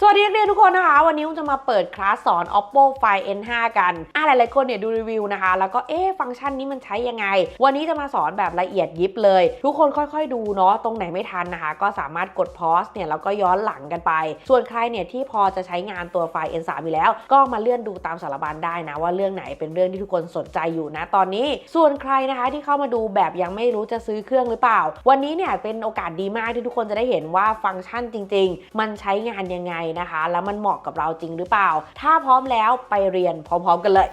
สวัสดีนักเรียนทุกคนนะคะ วันนี้ผมจะมาเปิดคลาสสอน oppo find n5 กันอะหลายๆคนเนี่ยดูรีวิวนะคะ แล้วก็เอ๊ฟังก์ชันนี้มันใช้ยังไง วันนี้จะมาสอนแบบละเอียดยิบเลย ทุกคนค่อยๆดูเนาะตรงไหนไม่ทันนะคะ ก็สามารถกด pause เนี่ยแล้วก็ย้อนหลังกันไป ส่วนใครเนี่ยที่พอจะใช้งานตัว find n3 อยู่แล้ว ก็มาเลื่อนดูตามสารบัญได้นะ ว่าเรื่องไหนเป็นเรื่องที่ทุกคนสนใจอยู่นะตอนนี้ ส่วนใครนะคะที่เข้ามาดูแบบยังไม่รู้จะซื้อเครื่องหรือเปล่า วันนี้เนี่ยเป็นโอกาสดีมากที่ทุกคนจะได้เห็นว่าฟังก์ชันจริง ๆ มันใช้งานยังไงนะคะ แล้วมันเหมาะกับเราจริงหรือเปล่า ถ้าพร้อมแล้วไปเรียนพร้อมๆกันเลย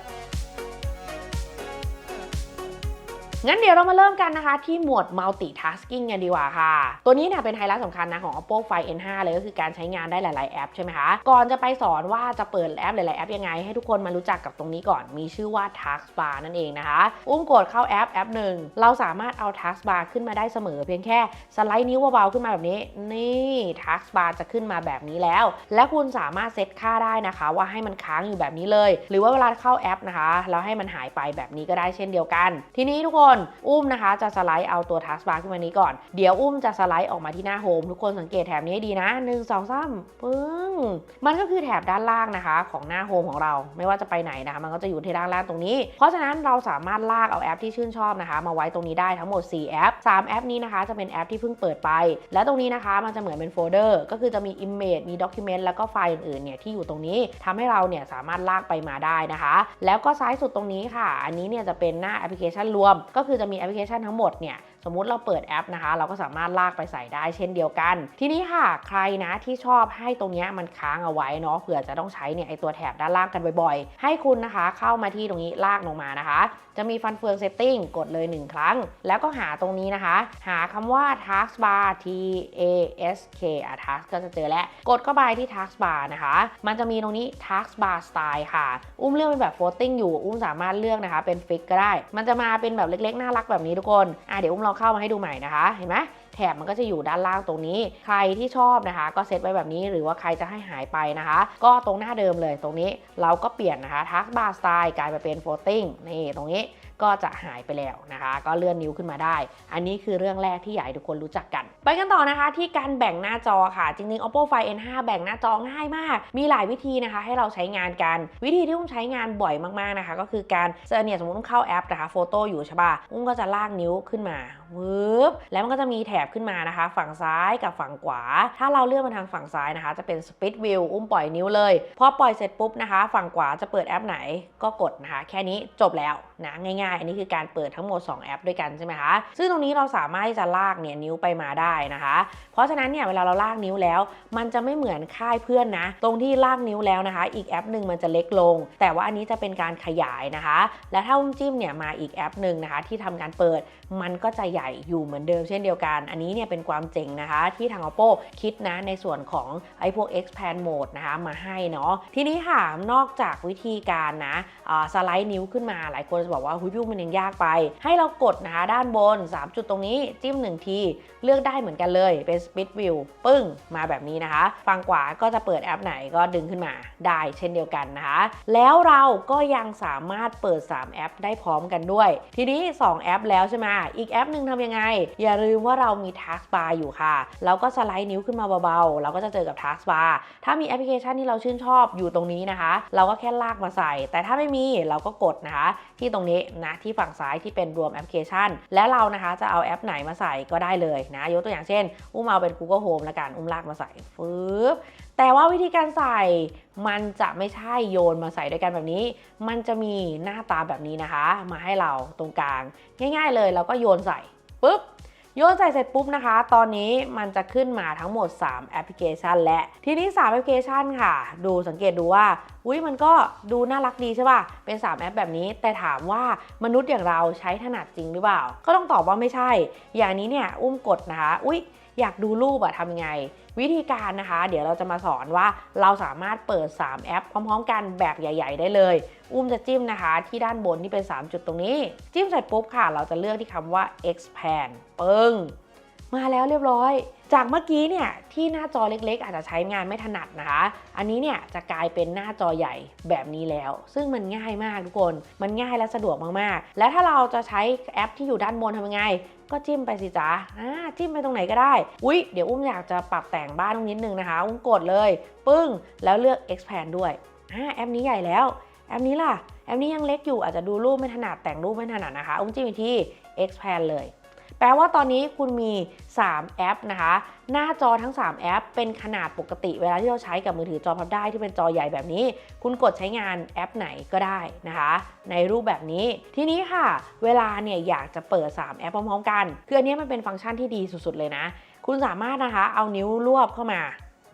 งั้นเดี๋ยวเรามาเริ่มกันนะคะ ที่หมวด multitasking กันดีกว่าค่ะ ตัวนี้เนี่ยเป็นไฮไลท์สำคัญนะของ oppo find n5 เลยก็คือการใช้งานได้หลาย ๆ แอปใช่ไหมคะ ก่อนจะไปสอนว่าจะเปิดแอปหลาย ๆ แอปยังไง ให้ทุกคนมารู้จักกับตรงนี้ก่อนมีชื่อว่า taskbar นั่นเองนะคะ อุ้มกดเข้าแอปแอปหนึ่งเราสามารถเอา taskbar ขึ้นมาได้เสมอ เพียงแค่สไลด์นิ้วเบาๆขึ้นมาแบบนี้ นี่ taskbar จะขึ้นมาแบบนี้แล้ว และคุณสามารถเซตค่าได้นะคะ ว่าให้มันค้างอยู่แบบนี้เลย หรือว่าเวลาเข้าแอปนะคะแล้วให้มันหายไปแบบนี้ก็ได้เช่นเดียวกัน ทีนี้ทุกคนอุ้มนะคะจะสไลด์เอาตัว taskbar ขึ้นมานี้ก่อน เดี๋ยวอุ้มจะสไลด์ออกมาที่หน้าโฮมทุกคนสังเกตแถบนี้ให้ดีนะ 1 2 3ปึ้ง มันก็คือแถบด้านล่างนะคะ ของหน้าโฮมของเรา ไม่ว่าจะไปไหนนะคะ มันก็จะอยู่ที่ด้านล่างตรงนี้ เพราะฉะนั้นเราสามารถลากเอาแอปที่ชื่นชอบนะคะ มาไว้ตรงนี้ได้ทั้งหมด 4 แอป 3 แอปนี้นะคะ จะเป็นแอปที่เพิ่งเปิดไป และตรงนี้นะคะ มันจะเหมือนเป็นโฟลเดอร์ ก็คือจะมี Image มี Document แล้วก็ไฟล์อื่นๆเนี่ยที่อยู่ตรงนี้ทำให้เราเนี่ยสามารถลากไปมาได้นะคะ แล้วก็ซ้ายสุดตรงนี้ค่ะ อันนี้เนี่ยจะเป็นหน้าแอปพลิเคชันรวม ก็คือจะมีแอปพลิเคชันทั้งหมดเนี่ย สมมุติเราเปิดแอปนะคะ เราก็สามารถลากไปใส่ได้เช่นเดียวกัน ทีนี้ค่ะใครนะที่ชอบให้ตรงนี้มันค้างเอาไว้เนาะเผื่อจะต้องใช้เนี่ยไอตัวแถบด้านล่างกันบ่อยๆ ให้คุณนะคะเข้ามาที่ตรงนี้ลากลงมานะคะ จะมีฟันเฟืองเซตติ้งกดเลย 1 ครั้ง แล้วก็หาตรงนี้นะคะ หาคำว่า taskbar t a s k อะ task ก็จะเจอแล้ว กดเข้าไปที่ taskbar นะคะ มันจะมีตรงนี้ taskbar style ค่ะ อุ้มเลือกเป็นแบบ floating อยู่ อุ้มสามารถเลือกนะคะ เป็น fix ก็ได้ มันจะมาเป็นแบบเล็กๆ น่ารักแบบนี้ทุกคน อะเดี๋ยวอุ้มลองเข้ามาให้ดูใหม่นะคะ เห็นไหมแถบมันก็จะอยู่ด้านล่างตรงนี้ ใครที่ชอบนะคะ ก็เซตไว้แบบนี้หรือว่าใครจะให้หายไปนะคะ ก็ตรงหน้าเดิมเลยตรงนี้เราก็เปลี่ยนนะคะทักบาร์สไตล์กลายไปเป็นโฟลติ้งนี่ตรงนี้ก็จะหายไปแล้วนะคะ ก็เลื่อนนิ้วขึ้นมาได้ อันนี้คือเรื่องแรกที่อยากให้ทุกคนรู้จักกัน ไปกันต่อนะคะที่การแบ่งหน้าจอค่ะ จริงๆ oppo find n5 แบ่งหน้าจอง่ายมาก มีหลายวิธีนะคะ ให้เราใช้งานกัน วิธีที่อุ้มใช้งานบ่อยมากๆนะคะ ก็คือการเจอเนี่ยสมมติอุ้มเข้าแอปนะคะโฟโต้อยู่ใช่ป่ะอุ้มก็จะลากนิ้วขึ้นมาวืบแล้วมันก็จะมีแถบขึ้นมานะคะ ฝั่งซ้ายกับฝั่งขวา ถ้าเราเลื่อนมาทางฝั่งซ้ายนะคะ จะเป็น speed view อุ้มปล่อยนิ้วเลย พอปล่อยเสร็จปุ๊บนะคะ ฝั่งขวาจะเปิดแอปไหนก็กดนะคะ แค่นี้จบแล้ว นะง่ายๆ อันนี้คือการเปิดทั้งหมด 2 แอปด้วยกันใช่ไหมคะซึ่งตรงนี้เราสามารถที่จะลากเนี่ยนิ้วไปมาได้นะคะ เพราะฉะนั้นเนี่ยเวลาเราลากนิ้วแล้ว มันจะไม่เหมือนค่ายเพื่อนนะ ตรงที่ลากนิ้วแล้วนะคะ อีกแอปหนึ่งมันจะเล็กลง แต่ว่าอันนี้จะเป็นการขยายนะคะ และถ้าอุ้มจิ้มเนี่ยมาอีกแอปหนึ่งนะคะ ที่ทำการเปิดมันก็จะใหญ่อยู่เหมือนเดิมเช่นเดียวกัน อันนี้เนี่ยเป็นความเจ๋งนะคะ ที่ทาง oppo คิดนะในส่วนของไอ้พวก expand mode นะคะมาให้เนาะทีนี้ค่ะนอกจากวิธีการนะสไลด์นิ้วขึ้นมาหลายคนจะบอกว่าหุยพี่มันยังยากไป ให้เรากดนะคะด้านบน 3 จุดตรงนี้จิ้ม 1 ที เลือกได้เหมือนกันเลย เป็น speed view ปึ้ง มาแบบนี้นะคะ ฝั่งขวาก็จะเปิดแอปไหนก็ดึงขึ้นมาได้เช่นเดียวกันนะคะ แล้วเราก็ยังสามารถเปิด 3 แอปได้พร้อมกันด้วย ทีนี้ 2 แอปแล้วใช่ไหมอีกแอปหนึ่งทำยังไง อย่าลืมว่าเรามี taskbar อยู่ค่ะเราก็สไลด์นิ้วขึ้นมาเบาๆ เราก็จะเจอกับ taskbar ถ้ามีแอปพลิเคชันที่เราชื่นชอบอยู่ตรงนี้นะคะ เราก็แค่ลากมาใส่ แต่ถ้าไม่มีเราก็กดนะคะ ที่ตรงนี้นะที่ฝั่งซ้ายที่เป็นรวมแอปพลิเคชัน แล้วเรานะคะจะเอาแอปไหนมาใส่ก็ได้เลยนะยกตัวอย่างเช่น อุ้มเอาเป็น Google Home ละกันอุ้มลากมาใส่ฟืบแต่ว่าวิธีการใส่มันจะไม่ใช่โยนมาใส่ด้วยกันแบบนี้ มันจะมีหน้าตาแบบนี้นะคะ มาให้เราตรงกลาง ง่าย ๆ เลยเราก็โยนใส่ปุ๊บ โยนใส่เสร็จปุ๊บนะคะ ตอนนี้มันจะขึ้นมาทั้งหมด 3 แอปพลิเคชัน และทีนี้ 3 แอปพลิเคชันค่ะ ดูสังเกตดูว่าอุ้ยมันก็ดูน่ารักดีใช่ป่ะ เป็น 3 แอปแบบนี้ แต่ถามว่ามนุษย์อย่างเราใช้ถนัดจริงหรือเปล่า ก็ต้องตอบว่าไม่ใช่ อย่างนี้เนี่ยอุ้มกดนะคะอุ้ย อยากดูรูปอะทำยังไง วิธีการนะคะ เดี๋ยวเราจะมาสอนว่าเราสามารถเปิด 3 แอป พร้อมๆ กันแบบใหญ่ ๆ ได้เลย อุ้มจะจิ้มนะคะ ที่ด้านบนที่เป็น 3 จุดตรงนี้ จิ้มเสร็จปุ๊บค่ะ เราจะเลือกที่คำว่า expand ปึ้ง มาแล้วเรียบร้อย จากเมื่อกี้เนี่ยที่หน้าจอเล็กๆ อาจจะใช้งานไม่ถนัดนะคะ อันนี้เนี่ยจะกลายเป็นหน้าจอใหญ่แบบนี้แล้ว ซึ่งมันง่ายมากทุกคน มันง่ายและสะดวกมากๆ และถ้าเราจะใช้แอปที่อยู่ด้านบนทำยังไง ก็จิ้มไปสิจ๊ะอ่าจิ้มไปตรงไหนก็ได้ อุ๊ย เดี๋ยวอุ้มอยากจะปรับแต่งบ้านตรงนิดนึงนะคะ อุ้มกดเลย ปึ้ง แล้วเลือก expand ด้วยอ่าแอปนี้ใหญ่แล้วแอปนี้ล่ะแอปนี้ยังเล็กอยู่อาจจะดูรูปไม่ถนัดแต่งรูปไม่ถนัดนะคะ อุ้มจิ้มอีกที่ expand เลย แปลว่าตอนนี้คุณมี 3 แอปนะคะ หน้าจอทั้ง 3 แอป เป็นขนาดปกติ เวลาที่เราใช้กับมือถือจอพับได้ที่เป็นจอใหญ่แบบนี้ คุณกดใช้งานแอปไหนก็ได้นะคะ ในรูปแบบนี้ทีนี้ค่ะ เวลาเนี่ยอยากจะเปิด 3 แอปพร้อมๆกัน คืออันนี้มันเป็นฟังก์ชันที่ดีสุดๆเลยนะ คุณสามารถนะคะเอานิ้วรวบเข้ามา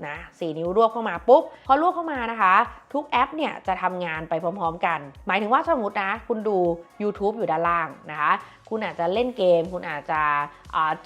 นะสนิ้วรวบเข้ามาปุ๊บ พอรวบเข้ามานะคะ ทุกแอปเนี่ยจะทำงานไปพร้อม ๆ กัน หมายถึงว่าสมมตินะ คุณดู YouTube อยู่ด้านล่างนะคะ คุณอาจจะเล่นเกม คุณอาจจะ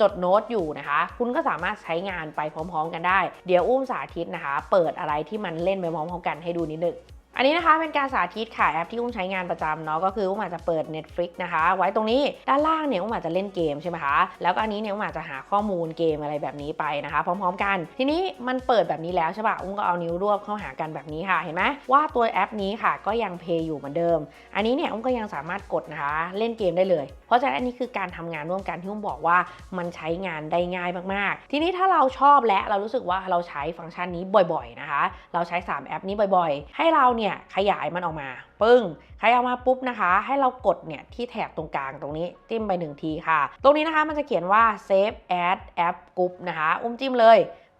จดโน้ตอยู่นะคะ คุณก็สามารถใช้งานไปพร้อม ๆ กันได้ เดี๋ยวอุ้มสาธิตนะคะ เปิดอะไรที่มันเล่นไปพร้อมๆกันให้ดูนิดนึง อันนี้นะคะเป็นการสาธิตค่ะแอปที่อุ้มใช้งานประจำเนาะก็คืออุ้มอาจจะเปิด Netflix นะคะ ไว้ตรงนี้ด้านล่างเนี่ยอุ้มอาจจะเล่นเกมใช่ไหมคะแล้วก็อันนี้เนี่ยอุ้มอาจจะหาข้อมูลเกมอะไรแบบนี้ไปนะคะ พร้อมๆกัน ทีนี้มันเปิดแบบนี้แล้วใช่ปะอุ้มก็เอานิ้วรวบเข้าหากันแบบนี้ค่ะเห็นไหมว่าตัวแอปนี้ค่ะก็ยังเพย์อยู่เหมือนเดิม อันนี้เนี่ยอุ้มก็ยังสามารถกดนะคะเล่นเกมได้เลย เพราะฉะนั้นอันนี้คือการทำงานร่วมกันที่อุ้มบอกว่ามันใช้งานได้ง่ายมากๆ ทีนี้ถ้าเราชอบและเรารู้สึกว่าเราใช้ฟังก์ชันนี้บ่อย ๆนะคะ เราใช้ 3 แอปนี้บ่อย ๆ ให้เราเนี่ยขยายมันออกมา ปึ้งขยายออกมาปุ๊บนะคะ ให้เรากดเนี่ยที่แถบตรงกลางตรงนี้จิ้มไปหนึ่งทีค่ะ ตรงนี้นะคะมันจะเขียนว่า save add app group นะคะ อุ้มจิ้มเลย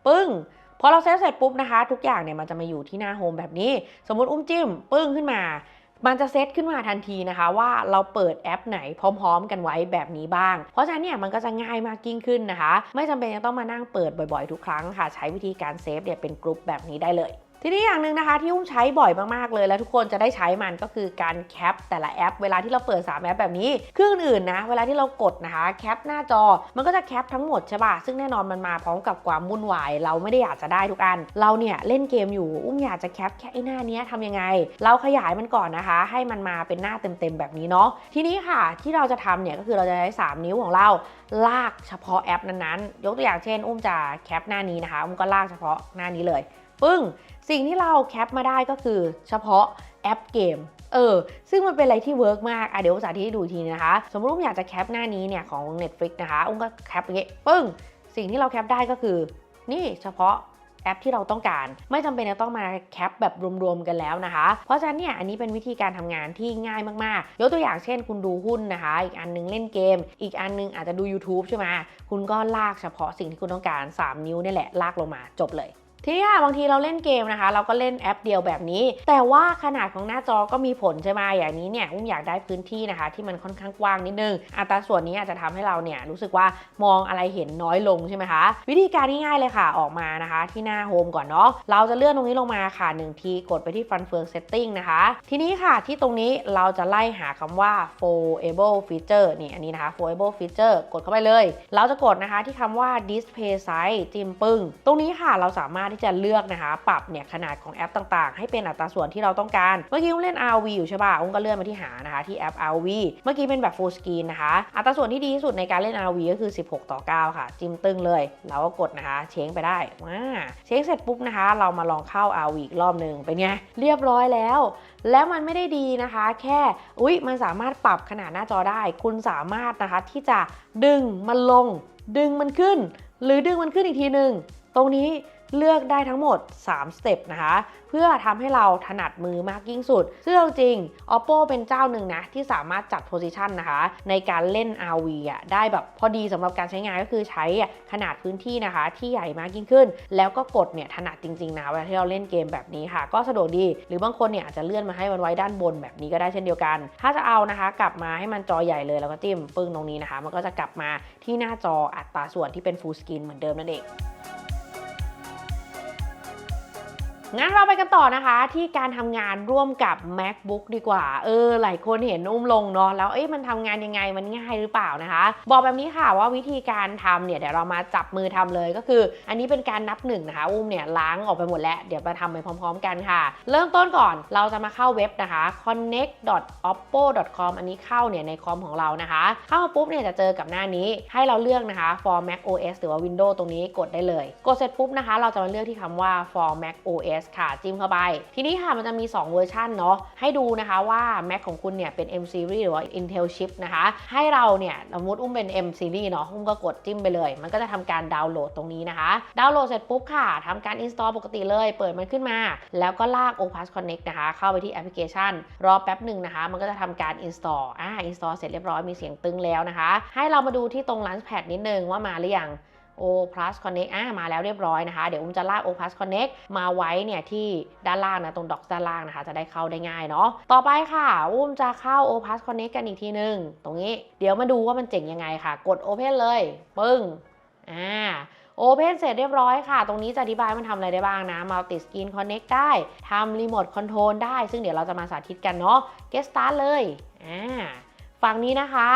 ปึ้งพอเราเซฟเสร็จปุ๊บนะคะ ทุกอย่างเนี่ยมันจะมาอยู่ที่หน้าโฮมแบบนี้ สมมุติอุ้มจิ้ม ปึ้งขึ้นมา มันจะเซตขึ้นมาทันทีนะคะ ว่าเราเปิดแอปไหนพร้อม ๆ กันไว้แบบนี้บ้าง เพราะฉะนั้นเนี่ยมันก็จะง่ายมากยิ่งขึ้นนะคะ ไม่จำเป็นจะต้องมานั่งเปิดบ่อยๆ ทุกครั้งค่ะ ใช้วิธีการเซฟเนี่ยเป็นกลุ่มแบบนี้ได้เลย ทีนี้อย่างหนึ่งนะคะที่อุ้มใช้บ่อยมากๆเลย แล้วทุกคนจะได้ใช้มันก็คือการแคปแต่ละแอป เวลาที่เราเปิด 3 แอปแบบนี้เครื่องอื่นนะเวลาที่เรากดนะคะแคปหน้าจอมันก็จะแคปทั้งหมดใช่ปะซึ่งแน่นอนมันมาพร้อมกับความวุ่นวาย เราไม่ได้อยากจะได้ทุกอัน เราเนี่ยเล่นเกมอยู่อุ้มอยากจะแคปแค่ไอ้หน้านี้ทำยังไง เราขยายมันก่อนนะคะ ให้มันมาเป็นหน้าเต็มๆแบบนี้เนาะทีนี้ค่ะที่เราจะทำเนี่ยก็คือเราจะใช้ 3 นิ้วของเราลากเฉพาะแอปนั้นๆ ยกตัวอย่างเช่น อุ้มจะแคปหน้านี้นะคะ อุ้มก็ลากเฉพาะหน้านี้เลย ปึ้ง สิ่งที่เราแคปมาได้ก็คือเฉพาะแอปเกมเออ ซึ่งมันเป็นอะไรที่เวิร์กมาก อะเดี๋ยวสาธิตให้ดูทีนะคะ สมมติอุ้มอยากจะแคปหน้านี้เนี่ยของ Netflix นะคะ อุ้มก็แคปอย่างเงี้ยปึ้ง สิ่งที่เราแคปได้ก็คือ นี่เฉพาะแอปที่เราต้องการ ไม่จำเป็นจะต้องมาแคปแบบรวมๆกันแล้วนะคะ เพราะฉะนั้นเนี่ยอันนี้เป็นวิธีการทำงานที่ง่ายมากๆ ยกตัวอย่างเช่น คุณดูหุ้นนะคะ อีกอันนึงเล่นเกม อีกอันนึงอาจจะดู YouTube ใช่ไหมคุณก็ลากเฉพาะสิ่งที่คุณต้องการ 3 นิ้วนี่แหละลากลงมาจบเลย ทีนี้ค่ะบางทีเราเล่นเกมนะคะ เราก็เล่นแอปเดียวแบบนี้ แต่ว่าขนาดของหน้าจอก็มีผลใช่ไหมอย่างนี้เนี่ยอุ้มอยากได้พื้นที่นะคะ ที่มันค่อนข้างกว้างนิดนึงอัตราส่วนนี้อาจจะทำให้เราเนี่ยรู้สึกว่ามองอะไรเห็นน้อยลงใช่ไหมคะ วิธีการง่ายๆเลยค่ะออกมานะคะ ที่หน้าโฮมก่อนเนาะเราจะเลื่อนตรงนี้ลงมาค่ะหนึ่งทีกดไปที่ Front f u r Setting นะคะ ทีนี้ค่ะที่ตรงนี้เราจะไล่หาคำว่า Foldable Feature นี่อันนี้นะคะ Foldable Feature กดเข้าไปเลย เราจะกดนะคะที่คำว่า Display Size จิ้มปึ้งตรงนี้ค่ะเราสามารถที่จะเลือกนะคะ ปรับเนี่ยขนาดของแอปต่างๆ ให้เป็นอัตราส่วนที่เราต้องการ เมื่อกี้อุ้มเล่น RV อยู่ใช่ป่ะอุ้มก็เลื่อนมาที่หานะคะที่แอป RV เมื่อกี้เป็นแบบ Full Screen นะคะ อัตราส่วนที่ดีที่สุดในการเล่น RV ก็คือ 16 ต่อ 9 ค่ะ จิ้มตึ้งเลย เราก็กดนะคะ เช้งไปได้ว้าเช้งเสร็จปุ๊บนะคะ เรามาลองเข้า RV อีกรอบหนึ่งเป็นไงเรียบร้อยแล้ว แล้วมันไม่ได้ดีนะคะ แค่อุ๊ยมันสามารถปรับขนาดหน้าจอได้ คุณสามารถนะคะที่จะดึงมันลง ดึงมันขึ้น หรือดึงมันขึ้นอีกทีหนึ่งตรงนี้ เลือกได้ทั้งหมด 3 สเต็ปนะคะ เพื่อทำให้เราถนัดมือมากยิ่งสุด ซึ่งเอาจริง oppo เป็นเจ้าหนึ่งนะ ที่สามารถจัดโพซิชันนะคะ ในการเล่น RV อะได้แบบพอดีสำหรับการใช้งานก็คือใช้ขนาดพื้นที่นะคะ ที่ใหญ่มากยิ่งขึ้น แล้วก็กดเนี่ยถนัดจริงๆนะเวลาที่เราเล่นเกมแบบนี้ค่ะ ก็สะดวกดี หรือบางคนเนี่ยอาจจะเลื่อนมาให้มันไว้ด้านบนแบบนี้ก็ได้เช่นเดียวกัน ถ้าจะเอานะคะ กลับมาให้มันจอใหญ่เลยแล้วก็จิ้มปึ้งตรงนี้นะคะ มันก็จะกลับมาที่หน้าจออัตราส่วนที่เป็น full screen เหมือนเดิมนั่นเอง งั้นเราไปกันต่อนะคะที่การทำงานร่วมกับ MacBook ดีกว่า เออ หลายคนเห็นอุ้มลงเนาะแล้วเอ๊ะมันทำงานยังไงมันง่ายหรือเปล่านะคะ บอกแบบนี้ค่ะว่าวิธีการทำเนี่ยเดี๋ยวเรามาจับมือทำเลยก็คือ อันนี้เป็นการนับหนึ่งนะคะอุ้มเนี่ยล้างออกไปหมดแล้ว เดี๋ยวมาทำไปพร้อม ๆ กันค่ะ เริ่มต้นก่อนเราจะมาเข้าเว็บนะคะ connect.oppo.com อันนี้เข้าเนี่ยในคอมของเรานะคะ เข้ามาปุ๊บเนี่ยจะเจอกับหน้านี้ให้เราเลือกนะคะ for Mac OS หรือว่า Windows ตรงนี้กดได้เลย กดเสร็จปุ๊บนะคะ เราจะมาเลือกที่คำว่า for Mac OS ค่ะ จิ้มเข้าไป ทีนี้ค่ะมันจะมี 2 เวอร์ชันเนาะให้ดูนะคะว่า Mac ของคุณเนี่ยเป็น M series หรือว่า Intel chip นะคะ ให้เราเนี่ยสมมติอุ้มเป็น M series เนาะอุ้มก็กดจิ้มไปเลย มันก็จะทำการดาวน์โหลดตรงนี้นะคะ ดาวน์โหลดเสร็จปุ๊บค่ะทำการ install ปกติเลย เปิดมันขึ้นมา แล้วก็ลาก Opus Connect นะคะ เข้าไปที่แอปพลิเคชัน รอแป๊บหนึ่งนะคะ มันก็จะทำการ install อ่า install เสร็จเรียบร้อยมีเสียงตึงแล้วนะคะ ให้เรามาดูที่ตรง Launchpad นิดนึงว่ามาหรือยัง O Plus Connect อ่ามาแล้วเรียบร้อยนะคะ เดี๋ยวอุ้มจะลาก O Plus Connect มาไว้เนี่ยที่ด้านล่างนะตรงดอกด้านล่างนะคะ จะได้เข้าได้ง่ายเนาะต่อไปค่ะ อุ้มจะเข้า O Plus Connect กันอีกทีหนึ่งตรงนี้ เดี๋ยวมาดูว่ามันเจ๋งยังไงค่ะ กด Open เลย ปึ้งอ่าโอเพนเสร็จเรียบร้อยค่ะ ตรงนี้จะอธิบายมันทำอะไรได้บ้างนะ Multi Screen Connect ได้ทำ Remote Control ได้ ซึ่งเดี๋ยวเราจะมาสาธิตกันเนาะ Get Start เลย อ่า ฝั่งนี้นะคะ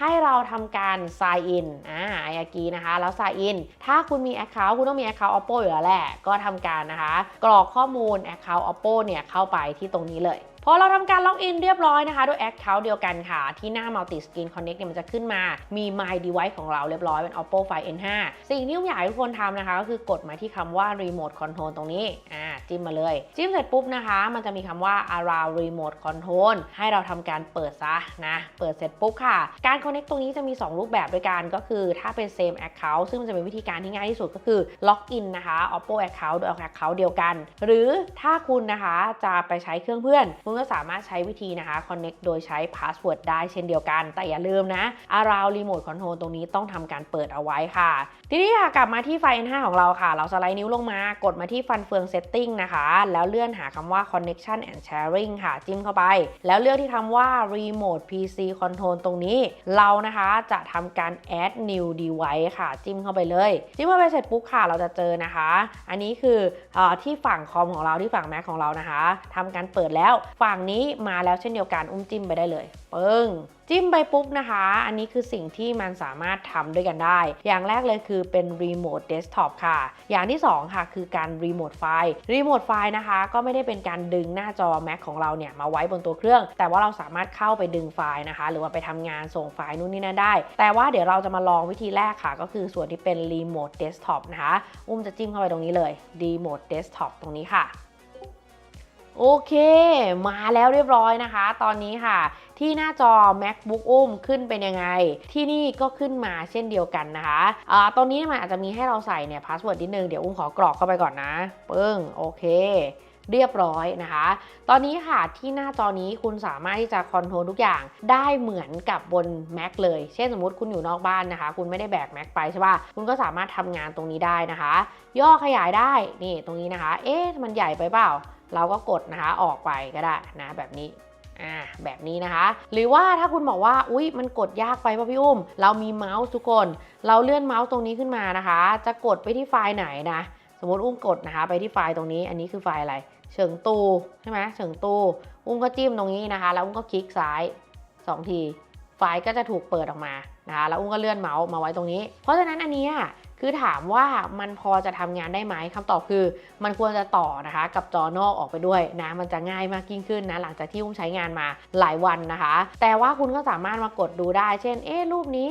ให้เราทำการ sign in อ่าไออากีนะคะ แล้ว sign in ถ้าคุณมี account คุณต้องมี account oppo อยู่แล้วแหละ ก็ทำการนะคะ กรอกข้อมูล account oppo เนี่ยเข้าไปที่ตรงนี้เลย พอเราทำการล็อกอินเรียบร้อยนะคะด้วย Account เดียวกันค่ะ ที่หน้า Multi Screen Connect เนี่ยมันจะขึ้นมามี My Device ของเราเรียบร้อยเป็น Oppo Find N5 สิ่งที่ผมอยากให้ทุกคนทำนะคะ ก็คือกดมาที่คำว่า Remote Control ตรงนี้อ่าจิ้มมาเลย จิ้มเสร็จปุ๊บนะคะ มันจะมีคำว่า Around Remote Control ให้เราทำการเปิดซะนะเปิดเสร็จปุ๊บค่ะ การ Connect ตรงนี้จะมี 2 รูปแบบด้วยกันก็คือถ้าเป็น same account ซึ่งมันจะเป็นวิธีการที่ง่ายที่สุดก็คือล็อกอินนะคะ Oppo account โดย account เดียวกัน หรือถ้าคุณนะคะจะไปใช้เครื่องเพื่อนคุณก็สามารถใช้วิธีนะคะ connect โดยใช้ password ได้เช่นเดียวกัน แต่อย่าลืมนะ around remote control ตรงนี้ต้องทำการเปิดเอาไว้ค่ะ ทีนี้ค่ะกลับมาที่ไฟ N5 ของเราค่ะ เราสไลด์นิ้วลงมากดมาที่ฟันเฟือง setting นะคะ แล้วเลื่อนหาคำว่า connection and sharing ค่ะ จิ้มเข้าไป แล้วเลือกที่คำว่า remote PC control ตรงนี้ เรานะคะจะทำการ add new device ค่ะ จิ้มเข้าไปเลย จิ้มเข้าไปเสร็จปุ๊บค่ะเราจะเจอนะคะ อันนี้คืออที่ฝั่งคอมของเราที่ฝั่ง Mac ของเรานะคะทำการเปิดแล้วฝั่งนี้มาแล้วเช่นเดียวกันอุ้มจิ้มไปได้เลยปึ้งจิ้มไปปุ๊บนะคะ อันนี้คือสิ่งที่มันสามารถทำด้วยกันได้ อย่างแรกเลยคือเป็น Remote Desktop ค่ะ อย่างที่ 2 ค่ะคือการ Remote File Remote File นะคะ ก็ไม่ได้เป็นการดึงหน้าจอ Mac ของเราเนี่ย มาไว้บนตัวเครื่อง แต่ว่าเราสามารถเข้าไปดึงไฟล์นะคะ หรือว่าไปทำงานส่งไฟล์นู่นนี่นั่นได้ แต่ว่าเดี๋ยวเราจะมาลองวิธีแรกค่ะ ก็คือส่วนที่เป็น Remote Desktop นะคะ อุ้มจะจิ้มเข้าไปตรงนี้เลย Remote Desktop ตรงนี้ค่ะ โอเค มาแล้วเรียบร้อยนะคะ ตอนนี้ค่ะ ที่หน้าจอ macbook อุ้มขึ้นเป็นยังไง ที่นี่ก็ขึ้นมาเช่นเดียวกันนะคะอ่าตอนนี้มันอาจจะมีให้เราใส่เนี่ยพาสเวิร์ดนิดนึง เดี๋ยวอุ้มขอกรอกเข้าไปก่อนนะปึ้งโอเคเรียบร้อยนะคะ ตอนนี้ค่ะที่หน้าจอนี้คุณสามารถที่จะคอนโทรลทุกอย่างได้เหมือนกับบน Mac เลย เช่นสมมติคุณอยู่นอกบ้านนะคะ คุณไม่ได้แบก Mac ไปใช่ป่ะ คุณก็สามารถทำงานตรงนี้ได้นะคะ ย่อขยายได้ นี่ตรงนี้นะคะ เอ๊ะมันใหญ่ไปเปล่า เราก็กดนะคะออกไปก็ได้นะแบบนี้อ่าแบบนี้นะคะ หรือว่าถ้าคุณบอกว่าอุ๊ยมันกดยากไปป่ะพี่อุ้ม เรามีเมาส์ทุกคน เราเลื่อนเมาส์ตรงนี้ขึ้นมานะคะ จะกดไปที่ไฟล์ไหนนะ สมมติอุ้มกดนะคะ ไปที่ไฟล์ตรงนี้ อันนี้คือไฟล์อะไร เฉิงตูใช่ไหมเฉิงตู อุ้มก็จิ้มตรงนี้นะคะ แล้วอุ้มก็คลิกซ้าย 2 ที ไฟล์ก็จะถูกเปิดออกมานะคะ แล้วอุ้มก็เลื่อนเมาส์มาไว้ตรงนี้ เพราะฉะนั้นอันนี้ คือถามว่ามันพอจะทำงานได้ไหมคำตอบคือ มันควรจะต่อนะคะกับจอนอกออกไปด้วยนะมันจะง่ายมากยิ่งขึ้นนะหลังจากที่อุ้มใช้งานมาหลายวันนะคะ แต่ว่าคุณก็สามารถมากดดูได้ เช่น เอ๊ะรูปนี้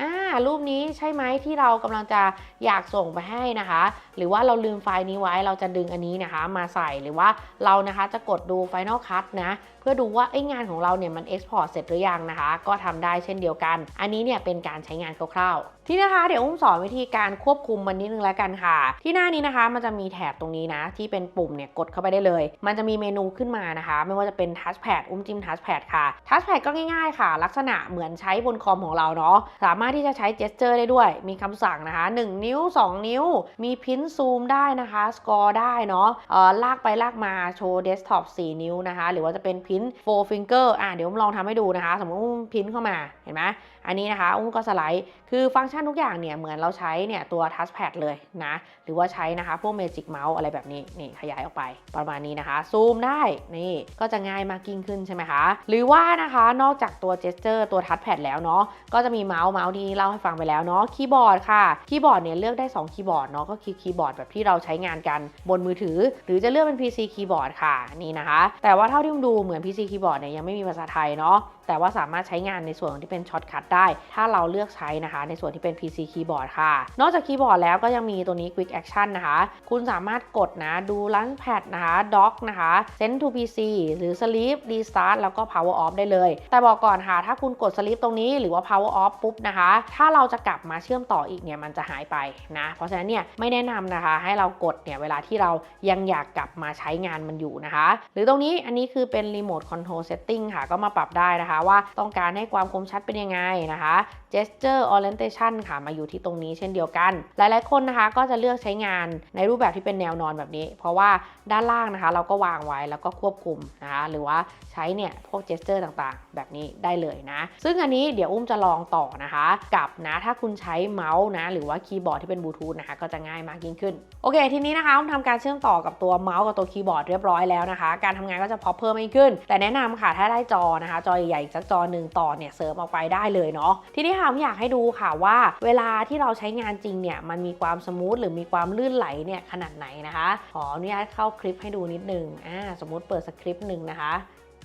อ่ารูปนี้ใช่ไหมที่เรากำลังจะอยากส่งไปให้นะคะ หรือว่าเราลืมไฟล์นี้ไว้เราจะดึงอันนี้นะคะ มาใส่หรือว่าเรานะคะจะกดดู Final Cut นะ พื่อดูว่าไอ้งานของเราเนี่ยมัน Export เสร็จหรือยังนะคะ ก็ทำได้เช่นเดียวกัน อันนี้เนี่ยเป็นการใช้งานคร่าวๆ ที่นะคะเดี๋ยวอุ้มสอนวิธีการควบคุมมันนิดนึงแล้วกันค่ะ ที่หน้านี้นะคะมันจะมีแถบตรงนี้นะ ที่เป็นปุ่มเนี่ยกดเข้าไปได้เลย มันจะมีเมนูขึ้นมานะคะ ไม่ว่าจะเป็น Touchpad อุ้มจิ้ม Touchpad ค่ะ Touchpad ก็ง่ายๆค่ะ ลักษณะเหมือนใช้บนคอมของเราเนาะสามารถที่จะใช้ gesture ได้ด้วย มีคำสั่งนะคะ 1 นิ้ว 2 นิ้ว มีพินซูมได้นะคะสกอร์ได้เนาะเออลากไปลากมาโชว์เดสก์ท็อป4นิ้วนะคะ หรือว่าจะเป็นพิน4 finger อะเดี๋ยวผมลองทำให้ดูนะคะ สมมติว่าพินเข้ามาเห็นไหม อันนี้นะคะอุ้มก็สไลด์ คือฟังก์ชันทุกอย่างเนี่ยเหมือนเราใช้เนี่ยตัว touchpad เลยนะ หรือว่าใช้นะคะพวก Magic Mouse อะไรแบบนี้นี่ขยายออกไปประมาณนี้นะคะซูมได้นี่ก็จะง่ายมากยิ่งขึ้นใช่ไหมคะ หรือว่านะคะนอกจากตัว gesture ตัว touchpad แล้วเนาะก็จะมีเมาส์เมาส์ที่เล่าให้ฟังไปแล้วเนาะคีย์บอร์ดค่ะคีย์บอร์ดเนี่ยเลือกได้2คีย์บอร์ดเนาะก็คือคีย์บอร์ดแบบที่เราใช้งานกันบนมือถือ หรือจะเลือกเป็น PC คีย์บอร์ดค่ะนี่นะคะ แต่ว่าเท่าที่ผมดูเหมือน PC คีย์บอร์ดเนี่ยยังไม่มีภาษาไทยเนาะ แต่ว่าสามารถใช้งานในส่วนของที่เป็นช็อตคัทได้ ถ้าเราเลือกใช้นะคะ ในส่วนที่เป็น PC คีย์บอร์ดค่ะ นอกจากคีย์บอร์ดแล้วก็ยังมีตัวนี้ Quick Action นะคะ คุณสามารถกดนะ ดู Launchpad นะคะ Dock นะคะ Send to PC หรือ Sleep Restart แล้วก็ Power Off ได้เลย แต่บอกก่อนค่ะ ถ้าคุณกด Sleep ตรงนี้หรือว่า Power Off ปุ๊บนะคะ ถ้าเราจะกลับมาเชื่อมต่ออีกเนี่ยมันจะหายไปนะ เพราะฉะนั้นเนี่ยไม่แนะนำนะคะ ให้เรากดเนี่ยเวลาที่เรายังอยากกลับมาใช้งานมันอยู่นะคะ หรือตรงนี้อันนี้คือเป็น Remote Control Setting ค่ะก็มาปรับได้นะคะว่าต้องการให้ความคมชัดเป็นยังไงนะคะ gesture orientation ค่ะมาอยู่ที่ตรงนี้เช่นเดียวกัน หลายๆคนนะคะก็จะเลือกใช้งานในรูปแบบที่เป็นแนวนอนแบบนี้ เพราะว่าด้านล่างนะคะ เราก็วางไว้แล้วก็ควบคุมนะคะหรือว่าใช้เนี่ยพวก gesture ต่างๆ แบบนี้ได้เลยนะ ซึ่งอันนี้เดี๋ยวอุ้มจะลองต่อนะคะ กับนะถ้าคุณใช้เมาส์นะหรือว่าคีย์บอร์ดที่เป็นบลูทูธนะคะก็จะง่ายมากยิ่งขึ้น โอเค ทีนี้นะคะอุ้มทำการเชื่อมต่อกับตัวเมาส์กับตัวคีย์บอร์ดเรียบร้อยแล้วนะคะ การทำงานก็จะพอเพิ่มมากขึ้น แต่แนะนำค่ะถ้าได้จอนะคะ จอใหญ่อีกสักจอหนึ่งต่อเนี่ยเสริมออกไปได้เลยเนาะทีนี้ค่ะผมอยากให้ดูค่ะว่าเวลาที่เราใช้งานจริงเนี่ยมันมีความสมูทหรือมีความลื่นไหลเนี่ยขนาดไหนนะคะขออนุญาตเข้าคลิปให้ดูนิดนึงอ่าสมมุติเปิดสคริปต์หนึ่งนะคะ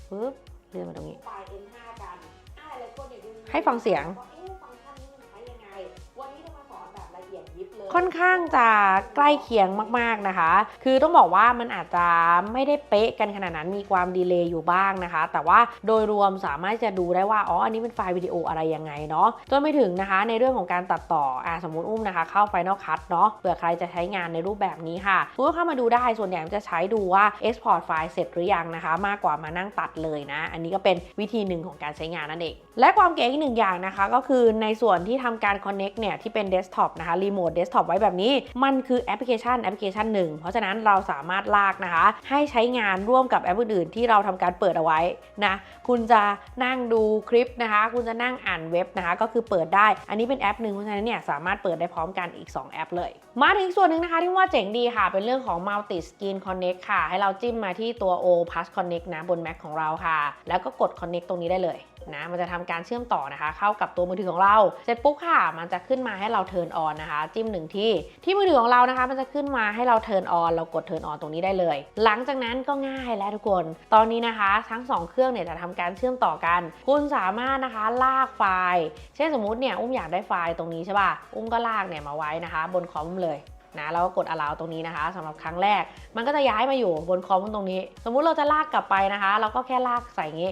ปึ๊บเลื่อนมาตรงนี้ให้ฟังเสียง ค่อนข้างจะใกล้เคียงมากๆนะคะ คือต้องบอกว่ามันอาจจะไม่ได้เป๊ะกันขนาดนั้นมีความดีเลย์อยู่บ้างนะคะ แต่ว่าโดยรวมสามารถจะดูได้ว่าอ๋ออันนี้เป็นไฟล์วิดีโออะไรยังไงเนาะจนไปถึงนะคะ ในเรื่องของการตัดต่ออ่าสมมติอุ้มนะคะ เข้า Final Cut เนาะเผื่อใครจะใช้งานในรูปแบบนี้ค่ะคุณก็เข้ามาดูได้ส่วนใหญ่จะใช้ดูว่า Export ไฟล์เสร็จหรือยังนะคะ มากกว่ามานั่งตัดเลยนะ อันนี้ก็เป็นวิธีหนึ่งของการใช้งานนั่นเอง และความเก๋อีกหนึ่งอย่างนะคะ ก็คือในส่วนที่ทำการ Connect เนี่ยที่เป็น Desktop นะคะ Remote Desktop ไว้แบบนี้ มันคือแอปพลิเคชันแอปพลิเคชันหนึ่งเพราะฉะนั้นเราสามารถลากนะคะ ให้ใช้งานร่วมกับแอปอื่นๆที่เราทำการเปิดเอาไว้นะคุณจะนั่งดูคลิปนะคะ คุณจะนั่งอ่านเว็บนะคะ ก็คือเปิดได้ อันนี้เป็นแอปหนึ่งเพราะฉะนั้นเนี่ยสามารถเปิดได้พร้อมกันอีก 2 แอปเลย มาถึงส่วนหนึ่งนะคะที่ว่าเจ๋งดีค่ะ เป็นเรื่องของ Multi Screen Connect ค่ะ ให้เราจิ้มมาที่ตัว O Plus Connect นะบน Mac ของเราค่ะ แล้วก็กด Connect ตรงนี้ได้เลย นะมันจะทำการเชื่อมต่อนะคะ เข้ากับตัวมือถือของเราเสร็จปุ๊บค่ะ มันจะขึ้นมาให้เรา turn on นนะคะ จิ้มหนึ่งที่ที่มือถือของเรานะคะ มันจะขึ้นมาให้เรา turn on เรากด turn on ตรงนี้ได้เลย หลังจากนั้นก็ง่ายแล้วทุกคน ตอนนี้นะคะ ทั้ง 2 เครื่องเนี่ยจะทำการเชื่อมต่อกัน คุณสามารถนะคะลากไฟล์เช่นสมมุติเนี่ยอุ้มอยากได้ไฟล์ตรงนี้ใช่ป่ะอุ้มก็ลากเนี่ยมาไว้นะคะ บนคอมเลยนะแล้วก็กด allow ตรงนี้นะคะสำหรับครั้งแรก มันก็จะย้ายมาอยู่บนคอมตรงนี้ สมมุติเราจะลากกลับไปนะคะ เราก็แค่ลากใส่งี้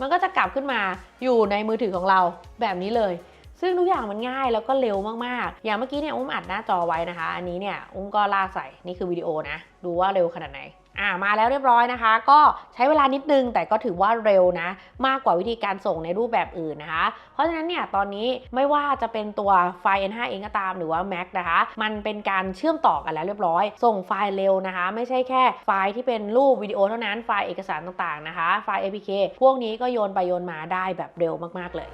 มันก็จะกลับขึ้นมาอยู่ในมือถือของเราแบบนี้เลย ซึ่งทุกอย่างมันง่ายแล้วก็เร็วมากๆ อย่างเมื่อกี้เนี่ยอุ้มอัดหน้าจอไว้นะคะ อันนี้เนี่ยอุ้มก็ลากใส่นี่คือวิดีโอนะ ดูว่าเร็วขนาดไหน อ่ามาแล้วเรียบร้อยนะคะ ก็ใช้เวลานิดนึง แต่ก็ถือว่าเร็วนะ มากกว่าวิธีการส่งในรูปแบบอื่นนะคะ เพราะฉะนั้นเนี่ยตอนนี้ไม่ว่าจะเป็นตัวไฟล์ N5 เองก็ตามหรือว่า Mac นะคะ มันเป็นการเชื่อมต่อกันแล้วเรียบร้อย ส่งไฟล์เร็วนะคะ ไม่ใช่แค่ไฟล์ที่เป็นรูปวิดีโอเท่านั้นไฟล์เอกสารต่างๆนะคะ ไฟล์ APK พวกนี้ก็โยนไปโยนมาได้แบบเร็วมากๆเลย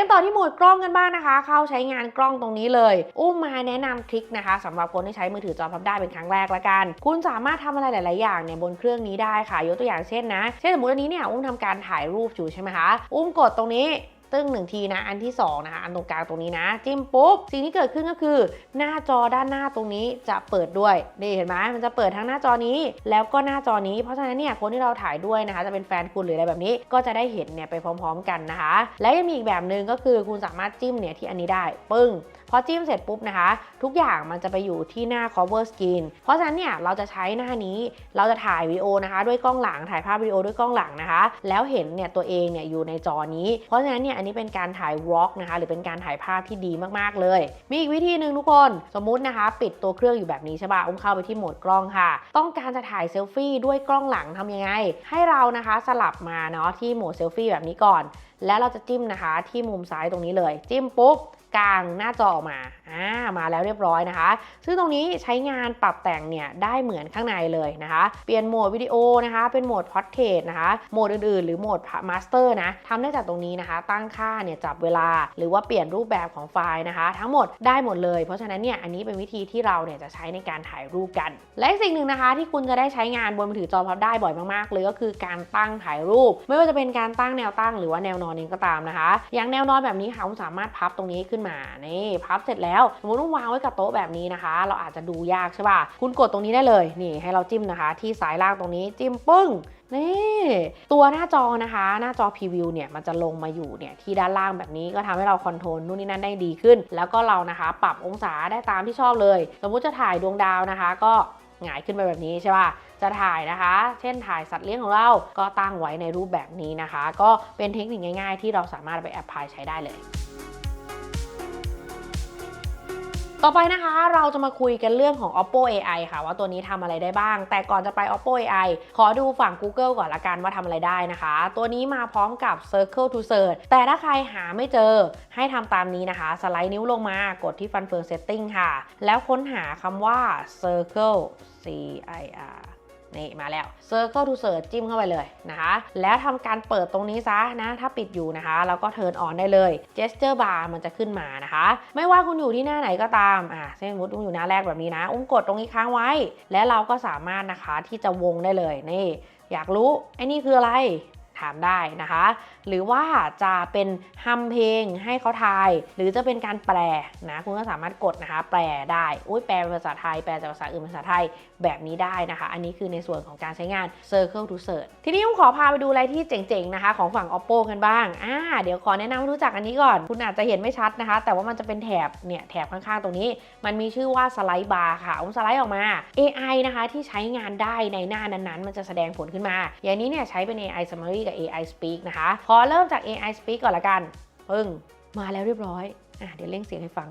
กันต่อที่โหมดกล้องกันบ้างนะคะ เข้าใช้งานกล้องตรงนี้เลย อุ้มมาแนะนำทริคนะคะสำหรับคนที่ใช้มือถือจอพับได้เป็นครั้งแรกละกัน คุณสามารถทำอะไรหลาย ๆ อย่างเนี่ยบนเครื่องนี้ได้ค่ะ ยกตัวอย่างเช่นนะ เช่นสมมติอันนี้เนี่ยอุ้มทำการถ่ายรูปอยู่ใช่ไหมคะ อุ้มกดตรงนี้ ตึ้งหนึ่งทีนะ อันที่ 2 นะคะ อันตรงกลางตรงนี้นะ จิ้มปุ๊บ สิ่งที่เกิดขึ้นก็คือ หน้าจอด้านหน้าตรงนี้จะเปิดด้วย นี่เห็นไหมมันจะเปิดทั้งหน้าจอนี้ แล้วก็หน้าจอนี้ เพราะฉะนั้นเนี่ยคนที่เราถ่ายด้วยนะคะ จะเป็นแฟนคุณหรืออะไรแบบนี้ ก็จะได้เห็นเนี่ยไปพร้อม ๆ กันนะคะ และยังมีอีกแบบหนึ่งก็คือคุณสามารถจิ้มเนี่ยที่อันนี้ได้ ปึ้ง พอจิ้มเสร็จปุ๊บนะคะ ทุกอย่างมันจะไปอยู่ที่หน้า cover screen เพราะฉะนั้นเนี่ยเราจะใช้หน้านี้เราจะถ่ายวิดีโอนะคะ ด้วยกล้องหลังถ่ายภาพวิดีโอด้วยกล้องหลังนะคะ แล้วเห็นเนี่ยตัวเองเนี่ยอยู่ในจอนี้ เพราะฉะนั้นเนี่ยอันนี้เป็นการถ่ายวอล์กนะคะ หรือเป็นการถ่ายภาพที่ดีมากๆเลย มีอีกวิธีหนึ่งทุกคนสมมุตินะคะ ปิดตัวเครื่องอยู่แบบนี้ใช่ป่ะอุ้มเข้าไปที่โหมดกล้องค่ะ ต้องการจะถ่ายเซลฟี่ด้วยกล้องหลังทำยังไง ให้เรานะคะสลับมาเนาะที่โหมดเซลฟี่แบบนี้ก่อน แล้วเราจะจิ้มนะคะที่มุมซ้ายตรงนี้เลย จิ้มปุ๊บ กลางหน้าจอออกมา อ่ามาแล้วเรียบร้อยนะคะ ซึ่งตรงนี้ใช้งานปรับแต่งเนี่ยได้เหมือนข้างในเลยนะคะ เปลี่ยนโหมดวิดีโอนะคะ เป็นโหมดพอดเทสนะคะ โหมดอื่นๆ หรือโหมดมาสเตอร์นะทำได้จากตรงนี้นะคะ ตั้งค่าเนี่ยจับเวลา หรือว่าเปลี่ยนรูปแบบของไฟล์นะคะ ทั้งหมดได้หมดเลย เพราะฉะนั้นเนี่ยอันนี้เป็นวิธีที่เราเนี่ยจะใช้ในการถ่ายรูปกัน และสิ่งหนึ่งนะคะ ที่คุณจะได้ใช้งานบนมือถือจอพับได้บ่อยมากๆเลยก็คือการตั้งถ่ายรูป ไม่ว่าจะเป็นการตั้งแนวตั้งหรือว่าแนวนอนเองก็ตามนะคะ อย่างแนวนอนแบบนี้ค่ะคุณสามารถพับตรงนี้ขึ้นมานี่พับเสร็จแล้วสมมติว่าวางไว้กับโต๊ะแบบนี้นะคะ เราอาจจะดูยากใช่ป่ะคุณกดตรงนี้ได้เลยนี่ให้เราจิ้มนะคะ ที่สายล่างตรงนี้จิ้มปึ้งนี่ตัวหน้าจอนะคะ หน้าจอพรีวิวเนี่ยมันจะลงมาอยู่เนี่ยที่ด้านล่างแบบนี้ก็ทำให้เราคอนโทรลนู่นนี่นั่นได้ดีขึ้น แล้วก็เรานะคะ ปรับองศาได้ตามที่ชอบเลย สมมุติจะถ่ายดวงดาวนะคะ ก็หงายขึ้นไปแบบนี้ใช่ป่ะจะถ่ายนะคะ เช่นถ่ายสัตว์เลี้ยงของเรา ก็ตั้งไว้ในรูปแบบนี้นะคะ ก็เป็นเทคนิคง่าย ๆ ที่เราสามารถไปแอพพลายใช้ได้เลย ต่อไปนะคะเราจะมาคุยกันเรื่องของ Oppo AI ค่ะ ว่าตัวนี้ทำอะไรได้บ้าง แต่ก่อนจะไป Oppo AI ขอดูฝั่ง Google ก่อนละกันว่าทำอะไรได้นะคะ ตัวนี้มาพร้อมกับ Circle to Search แต่ถ้าใครหาไม่เจอให้ทำตามนี้นะคะ สไลด์นิ้วลงมากดที่ Fun f i r Setting ค่ะ แล้วค้นหาคำว่า Circle C I R นี่มาแล้ว Circle to Search จิ้มเข้าไปเลยนะคะ แล้วทำการเปิดตรงนี้ซะนะ ถ้าปิดอยู่นะคะ แล้วก็ Turn on ได้เลย Gesture bar มันจะขึ้นมานะคะ ไม่ว่าคุณอยู่ที่หน้าไหนก็ตามอะเช่นสมมติอุ้มอยู่หน้าแรกแบบนี้นะ อุ้มกดตรงนี้ค้างไว้ และเราก็สามารถนะคะที่จะวงได้เลยนี่ อยากรู้ไอ้นี่คืออะไรถามได้นะคะ หรือว่าจะเป็นฮัมเพลงให้เขาทาย หรือจะเป็นการแปลนะ คุณก็สามารถกดนะคะ แปลได้ อุ้ยแปลเป็นภาษาไทย แปลจากภาษาอื่นเป็นภาษาไทย แบบนี้ได้นะคะ อันนี้คือในส่วนของการใช้งาน Circle to Search ทีนี้ผมขอพาไปดูอะไรที่เจ๋งๆนะคะ ของฝั่ง Oppo กันบ้างอ่าเดี๋ยวขอแนะนำให้รู้จักอันนี้ก่อน คุณอาจจะเห็นไม่ชัดนะคะ แต่ว่ามันจะเป็นแถบเนี่ยแถบข้างๆ ตรงนี้ มันมีชื่อว่าสไลด์บาร์ค่ะผมสไลด์ออกมา AI นะคะที่ใช้งานได้ในหน้านั้นๆ มันจะแสดงผลขึ้นมา อย่างนี้เนี่ยใช้เป็น AI Summary กับ AI Speak นะคะขอเริ่มจาก AI Speak ก่อนละกัน ปึ้ง มาแล้วเรียบร้อย อะ เดี๋ยวเร่งเสียงให้ฟัง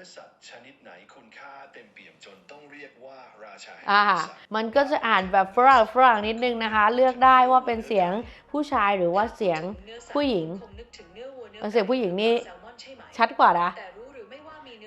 อสัตว์ชนิดไหนคุณค่าเต็มเปี่ยมจนต้องเรียกว่าราชาแห่งอ่า สัตว์มันก็จะอ่านแบบฝรั่งฝรั่งนิดนึงนะคะ เลือกได้ว่าเป็นเสียงผู้ชายหรือว่าเสียง ผู้หญิงเออเสียงผู้หญิงนี่ชัดกว่านะ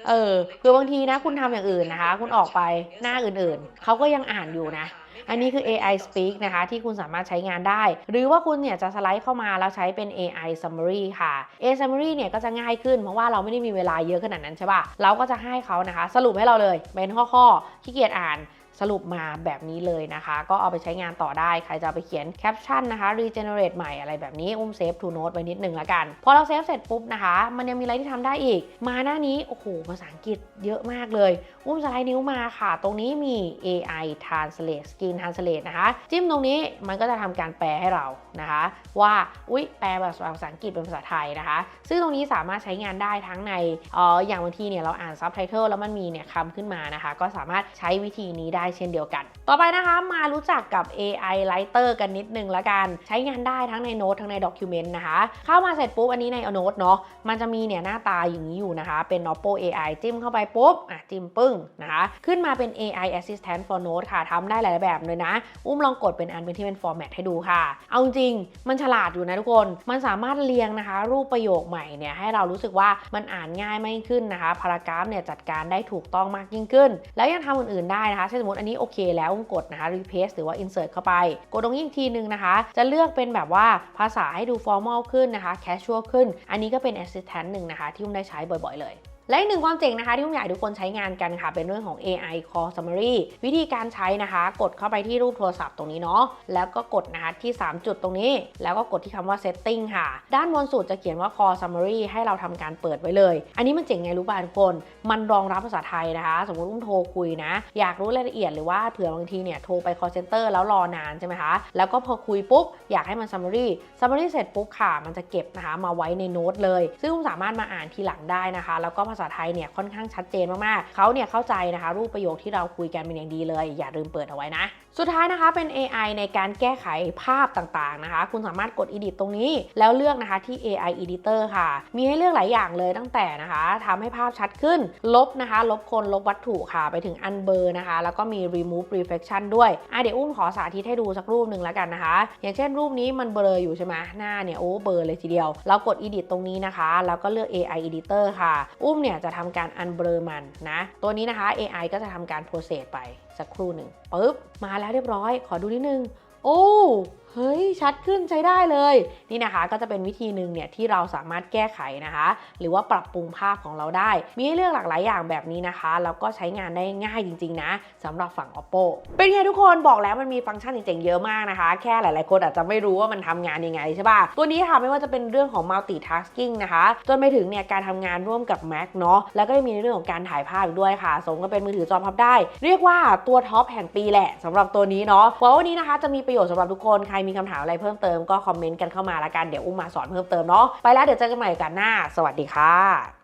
เออคือบางทีนะคุณทำอย่างอื่นนะคะ คุณออกไปหน้าอื่นๆ เขาก็ยังอ่านอยู่นะ อันนี้คือ AI Speak นะคะ ที่คุณสามารถใช้งานได้ หรือว่าคุณเนี่ยจะสไลด์เข้ามาแล้วใช้เป็น AI Summary ค่ะ AI Summary เนี่ยก็จะง่ายขึ้นเพราะว่าเราไม่ได้มีเวลาเยอะขนาดนั้นใช่ป่ะเราก็จะให้เขานะคะ สรุปให้เราเลยเป็นข้อๆขี้เกียจอ่าน สรุปมาแบบนี้เลยนะคะ ก็เอาไปใช้งานต่อได้ ใครจะไปเขียนแคปชั่นนะคะ regenerate ใหม่อะไรแบบนี้ อุ้มเซฟ to note ไว้นิดนึงละกัน พอเราเซฟเสร็จปุ๊บนะคะ มันยังมีอะไรที่ทำได้อีก มาหน้านี้ โอ้โห ภาษาอังกฤษเยอะมากเลย อุ้มสไลด์นิ้วมาค่ะ ตรงนี้มี AI translate screen translate นะคะ จิ้มตรงนี้มันก็จะทำการแปลให้เรานะคะ ว่าอุ๊ยแปลภาษาอังกฤษเป็นภาษาไทยนะคะ ซึ่งตรงนี้สามารถใช้งานได้ทั้งในเอออย่างบางทีเนี่ยเราอ่านซับไตเติลแล้วมันมีเนี่ยคำขึ้นมานะคะ ก็สามารถใช้วิธีนี้ได้เช่นเดียวกัน ต่อไปนะคะมารู้จักกับ AI Writer กันนิดนึงละกัน ใช้งานได้ทั้งในโน้ตทั้งในด็อกิเมนต์นะคะ เข้ามาเสร็จปุ๊บอันนี้ในโน้ตเนาะมันจะมีเนี่ยหน้าตาอย่างนี้อยู่นะคะ เป็น Oppo AI จิ้มเข้าไปปุ๊บอะจิ้มปึ้งนะคะ ขึ้นมาเป็น AI Assistant for Note ค่ะทำได้หลายแบบเลยนะ อุ้มลองกดเป็นอันเป็นที่เป็น format ให้ดูค่ะ เอาจริงมันฉลาดอยู่นะทุกคน มันสามารถเรียงนะคะ รูปประโยคใหม่เนี่ยให้เรารู้สึกว่ามันอ่านง่ายมากขึ้นนะคะพารากราฟเนี่ยจัดการได้ถูกต้องมากยิ่งขึ้น แล้วยังทำอื่นๆได้นะคะเช่นสมมติอันนี้โอเคแล้วกดนะคะ replace หรือว่า insert เข้าไป กดตรงนี้อีกทีนึงนะคะ จะเลือกเป็นแบบว่าภาษาให้ดู formal ขึ้นนะคะ casual ขึ้น อันนี้ก็เป็น assistant หนึ่งนะคะ ที่อุ้มได้ใช้บ่อยๆเลย และอีกหนึ่งความเจ๋งนะคะที่ผมอยากให้ทุกคนใช้งานกันค่ะ เป็นเรื่องของ AI Call Summary วิธีการใช้นะคะ กดเข้าไปที่รูปโทรศัพท์ตรงนี้เนาะแล้วก็กดนะคะที่ 3 จุดตรงนี้ แล้วก็กดที่คำว่า Setting ค่ะ ด้านบนสุดจะเขียนว่า Call Summary ให้เราทำการเปิดไว้เลย อันนี้มันเจ๋งไงรู้ป่ะทุกคน มันรองรับภาษาไทยนะคะ สมมติอุ้มโทรคุยนะ อยากรู้รายละเอียดหรือว่าเผื่อบางทีเนี่ยโทรไป call center แล้วรอนานใช่ไหมคะแล้วก็พอคุยปุ๊บอยากให้มัน summary summary เสร็จปุ๊บค่ะ มันจะเก็บนะคะมาไว้ในโน้ตเลย ซึ่งอุ้มสามารถมาอ่านทีหลังได้นะคะ แล้วก็ภาษาไทยเนี่ยค่อนข้างชัดเจนมากๆเขาเนี่ยเข้าใจนะคะรูปประโยคที่เราคุยกันเป็นอย่างดีเลย อย่าลืมเปิดเอาไว้นะสุดท้ายนะคะเป็น AI ในการแก้ไขภาพต่างๆนะคะ คุณสามารถกด edit ตรงนี้ แล้วเลือกนะคะที่ AI editor ค่ะ มีให้เลือกหลายอย่างเลยตั้งแต่นะคะทำให้ภาพชัดขึ้น ลบนะคะ ลบคนลบวัตถุค่ะ ไปถึง unblur นะคะ แล้วก็มี remove reflection ด้วยอะเดี๋ยวอุ้มขอสาธิตให้ดูสักรูปหนึ่งแล้วกันนะคะ อย่างเช่นรูปนี้มันเบลออยู่ใช่ไหมหน้าเนี่ยโอ้เบลอเลยทีเดียว เรากด edit ตรงนี้นะคะ แล้วก็เลือก AI editor ค่ะ อุ้มเนี่ยจะทำการ unblur มันนะ ตัวนี้นะคะ AI ก็จะทำการ process ไปสักครู่หนึ่งปึ๊บมาแล้วเรียบร้อย ขอดูนิดนึง โอ้ เฮ้ยชัดขึ้นใช้ได้เลย นี่นะคะก็จะเป็นวิธีหนึ่งเนี่ยที่เราสามารถแก้ไขนะคะ หรือว่าปรับปรุงภาพของเราได้ มีให้เลือกหลากหลายอย่างแบบนี้นะคะ แล้วก็ใช้งานได้ง่ายจริง ๆ นะสำหรับฝั่ง oppo เป็นไงทุกคนบอกแล้วมันมีฟังก์ชันเจ๋งๆเยอะมากนะคะ แค่หลายๆคนอาจจะไม่รู้ว่ามันทำงานยังไงใช่ป่ะ ตัวนี้ค่ะไม่ว่าจะเป็นเรื่องของ multitasking นะคะ จนไปถึงเนี่ยการทำงานร่วมกับ Mac เนาะแล้วก็ยังมีเรื่องของการถ่ายภาพอีกด้วยค่ะ สมกับเป็นมือถือจอพับได้ เรียกว่าตัวท็อปแห่งปีแหละสำหรับตัวนี้เนาะหวังว่านนี้นะคะจะมีประโยชน์สำหรับทุกคนใครมีคำถามอะไรเพิ่มเติมก็คอมเมนต์กันเข้ามาละกันเดี๋ยวอุ้มมาสอนเพิ่มเติมเนาะไปแล้วเดี๋ยวเจอกันใหม่กันหน้า สวัสดีค่ะ